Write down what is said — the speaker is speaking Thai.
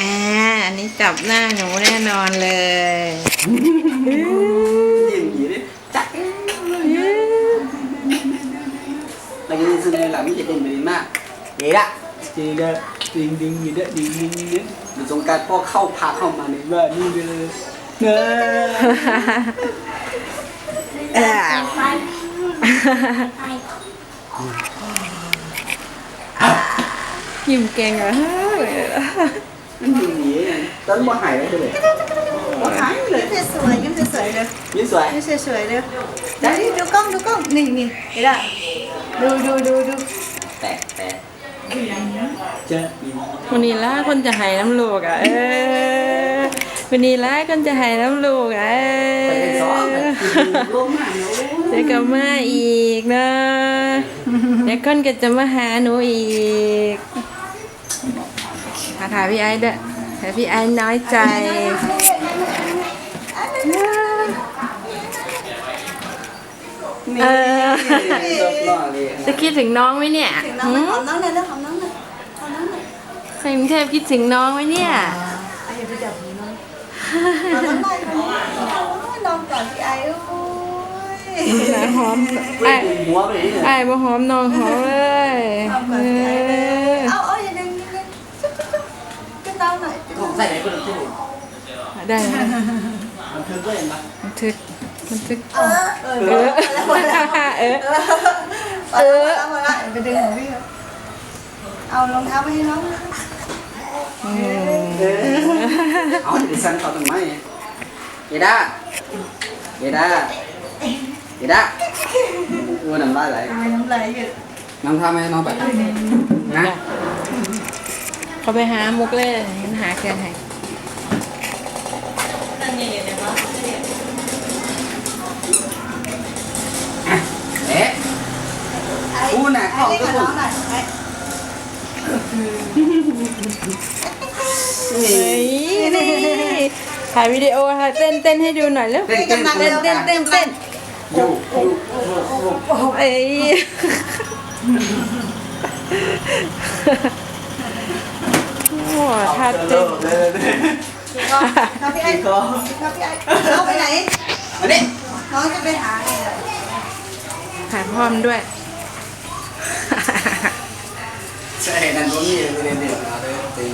อ่า อันนี้จับหน้าหนูแน่นอนเลย nhìn gì đấy chắc là cái sự này là mình chỉ cùng mình mà vậy đó thì đó ding ding gì đó ding ding gì đó mình dùng cái po khâu phá khâu mà này vợ đi được nè อ่ายิ้มเก่งเหรอ nó nhìn gì đấy tấn bó hải đấy thôi bó hải ยิ้เลยมสวยๆยิ้มสวยๆเลย nhìn xoài ยิ้มสวยๆเลยดูดิดูกล้องดูกล้องนี่นี่เห็นอะดูดูดูดู tẹt tẹt chết nhìn วันนี้ล่าคนจะหายน้ำลูกอะเออวันนี้ล่าคนจะหายน้ำลูกอะเอ phải cái gió อ mà gom mà nó เดี๋ยวก็มาอีกนะเดี๋ยวคนก็จะมาหาหนูอีก ถ่ายพี่ไอ้ด้วยถ่ายพี่ไอ้น้อยใจ nè Ờ. dọc lọ đi จะคิดถึงน้องไหมเนี่ยถึงน้องหืไหมมหอมน้องเลยแล้วหอมน้องเลยหอมน้องเลยในกรุงเทพคิดถึงน้องไหมเนี่ยอะอย่าไปจับหูน้องหอมน้องหน่อยหอมน้องก่อนพี่ไอ้โอ้ยหนาหอมไอ้ Quên cùng múa vậy đấy ไอ้มาหอมน้องหอมเลย ขึ้นน้องหน่อย không dạy đấy có được chứ ได้ไหมมันคือก็เห็นปะบันทึกบันทึกเออเออเออพอแล้วเออพอแล้วพอแล้วไปดึงของพี่เขาเอารองเท้าไปให้น้องเอาดิฉันเขาทำไมเกด้าเกด้าเกด้าอ้วนน้ำลายไหลทำไมน้ำลายหยุดน้ำท่าไหมน้องแบบนะ เขาไปหามุกเลยเห็นหาแค่ไหนเอ๊ะอู้น่ะไอ้เล่นกับเข้าน้องหน่อยไอ้เฮ้ยนี่ถ่ายวิดีโอถ่ายเต้นเต้นให้ดูหน่อยเร็วเต้นเต้นเต้นเต้นเต้นเต้นอยู่อยู่เอ้ยโอ้ท่าเต้นเขาพี่ไอ้ก็เขาพี่ไอ้น้องไปไหนมาดิน้องจะไปหาไงถ่ายพร้อมด้วย ใช่นั่นก็มีเรียนเรียนมาเลยติง